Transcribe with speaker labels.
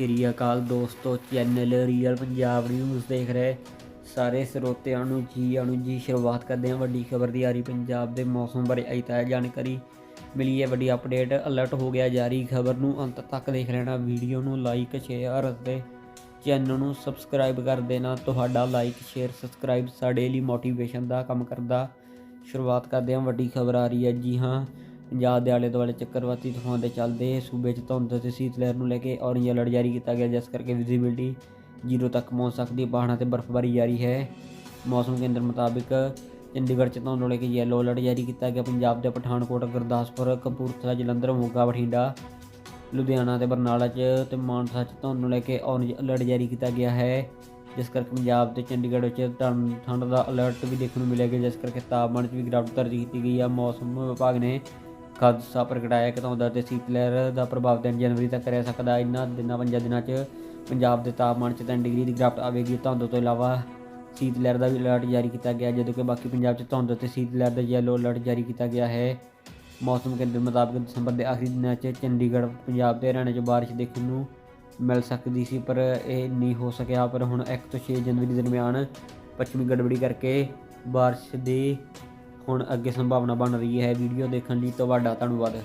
Speaker 1: ਸ਼੍ਰੀ ਅਕਾਲ ਦੋਸਤੋ channel real Punjab news ਦੇਖ ਰਹੇ ਸਾਰੇ ਸਰੋਤਿਆਂ ਨੂੰ ਜੀ ਆਣੂ ਜੀ ਸ਼ੁਰੂਆਤ ਕਰਦੇ ਹਾਂ ਵੱਡੀ ਖਬਰ ਦੀ। ਆ ਰਹੀ ਪੰਜਾਬ ਦੇ ਮੌਸਮ ਬਾਰੇ ਅਜੇ ਤਾਜ਼ਾ ਜਾਣਕਾਰੀ ਮਿਲੀ ਹੈ। ਵੱਡੀ ਅਪਡੇਟ ਅਲਰਟ ਹੋ ਗਿਆ ਜਾਰੀ ਖਬਰ ਨੂੰ। ਅੰਤ ਤੱਕ ਦੇਖ ਲੈਣਾ ਵੀਡੀਓ ਨੂੰ ਲਾਈਕ ਸ਼ੇਅਰ ਅਤੇ ਚੈਨਲ ਨੂੰ ਸਬਸਕ੍ਰਾਈਬ ਕਰ ਦੇਣਾ। ਤੁਹਾਡਾ ਲਾਈਕ ਸ਼ੇਅਰ ਸਬਸਕ੍ਰਾਈਬ ਸਾਡੇ ਲਈ ਮੋਟੀਵੇਸ਼ਨ ਦਾ ਕੰਮ ਕਰਦਾ। ਸ਼ੁਰੂਆਤ ਕਰਦੇ ਹਾਂ ਵੱਡੀ ਖਬਰ ਆ ਰਹੀ ਹੈ। ਜੀ ਹਾਂ ਪੰਜਾਬ ਦੇ ਆਲੇ ਦੁਆਲੇ ਚੱਕਰਵਾਤੀ ਤੂਫਾਨ ਦੇ ਚੱਲਦੇ ਸੂਬੇ 'ਚ ਧੁੰਦ ਅਤੇ ਸੀਤ ਲਹਿਰ ਨੂੰ ਲੈ ਕੇ ਔਰੇਂਜ ਅਲਰਟ ਜਾਰੀ ਕੀਤਾ ਗਿਆ, ਜਿਸ ਕਰਕੇ ਵਿਜ਼ਿਬਿਲਟੀ ਜ਼ੀਰੋ ਤੱਕ ਪਹੁੰਚ ਸਕਦੀ ਹੈ। ਪਹਾੜਾਂ ਤੇ ਬਰਫ਼ਬਾਰੀ ਜਾਰੀ ਹੈ। ਮੌਸਮ ਕੇਂਦਰ ਮੁਤਾਬਿਕ ਚੰਡੀਗੜ੍ਹ 'ਚ ਧੁੰਦ ਨੂੰ ਲੈ ਕੇ ਯੈਲੋ ਅਲਰਟ ਜਾਰੀ ਕੀਤਾ ਗਿਆ। ਪੰਜਾਬ ਦੇ ਪਠਾਨਕੋਟ, ਗੁਰਦਾਸਪੁਰ, ਕਪੂਰਥਲਾ, ਜਲੰਧਰ, ਮੋਗਾ, ਬਠਿੰਡਾ, ਲੁਧਿਆਣਾ ਤੇ ਬਰਨਾਲਾ 'ਚ ਤੇ ਮਾਨਸਾ 'ਚ ਧੁੰਦ ਨੂੰ ਲੈ ਕੇ ਔਰੇਂਜ ਅਲਰਟ ਜਾਰੀ ਕੀਤਾ ਗਿਆ ਹੈ। ਜਿਸ ਕਰਕੇ ਪੰਜਾਬ ਤੇ ਚੰਡੀਗੜ੍ਹ ਵਿੱਚ ਠੰ- ਠੰਡ ਦਾ ਅਲਰਟ ਵੀ ਦੇਖਣ ਨੂੰ ਮਿਲਿਆ ਗਿਆ। ਜਿਸ ਕਰਕੇ ਤਾਪਮਾਨ 'ਚ ਵੀ ਗਿਰਾਵਟ ਦਰਜ ਕੀਤੀ ਗਈ ਆ। ਮੌਸਮ ਵਿਭਾਗ ਨੇ ਖਾਦਸਾ ਪ੍ਰਗਟਾਇਆ ਕਿ ਧੁੰਦ ਅਤੇ ਸੀਤ ਲਹਿਰ ਦਾ ਪ੍ਰਭਾਵ 3 ਜਨਵਰੀ ਤੱਕ ਰਹਿ ਸਕਦਾ ਹੈ। ਇਹਨਾਂ ਦਿਨਾਂ, ਪੰਜਾਂ ਦਿਨਾਂ 'ਚ ਪੰਜਾਬ ਦੇ ਤਾਪਮਾਨ 'ਚ 3 ਡਿਗਰੀ ਦੀ ਗਿਰਾਵਟ ਆਵੇਗੀ। ਧੁੰਦ ਤੋਂ ਇਲਾਵਾ ਸੀਤ ਲਹਿਰ ਦਾ ਵੀ ਅਲਰਟ ਜਾਰੀ ਕੀਤਾ ਗਿਆ, ਜਦੋਂ ਕਿ ਬਾਕੀ ਪੰਜਾਬ 'ਚ ਧੁੰਦ ਅਤੇ ਸੀਤ ਲਹਿਰ ਦਾ ਯੈਲੋ ਅਲਰਟ ਜਾਰੀ ਕੀਤਾ ਗਿਆ ਹੈ। ਮੌਸਮ ਕੇਂਦਰ ਮੁਤਾਬਕ ਦਸੰਬਰ ਦੇ ਆਖਰੀ ਦਿਨਾਂ 'ਚ ਚੰਡੀਗੜ੍ਹ, ਪੰਜਾਬ ਤੇ ਹਰਿਆਣਾ 'ਚ ਬਾਰਿਸ਼ ਦੇਖਣ ਨੂੰ ਮਿਲ ਸਕਦੀ ਸੀ, ਪਰ ਇਹ ਨਹੀਂ ਹੋ ਸਕਿਆ। ਪਰ ਹੁਣ 1 ਤੋਂ 6 ਜਨਵਰੀ ਦੇ ਦਰਮਿਆਨ ਪੱਛਮੀ ਗੜਬੜੀ ਕਰਕੇ ਬਾਰਿਸ਼ ਦੀ ਹੁਣ ਅੱਗੇ ਸੰਭਾਵਨਾ ਬਣ ਰਹੀ ਹੈ ਵੀਡੀਓ ਦੇਖਣ ਲਈ ਤੁਹਾਡਾ ਧੰਨਵਾਦ।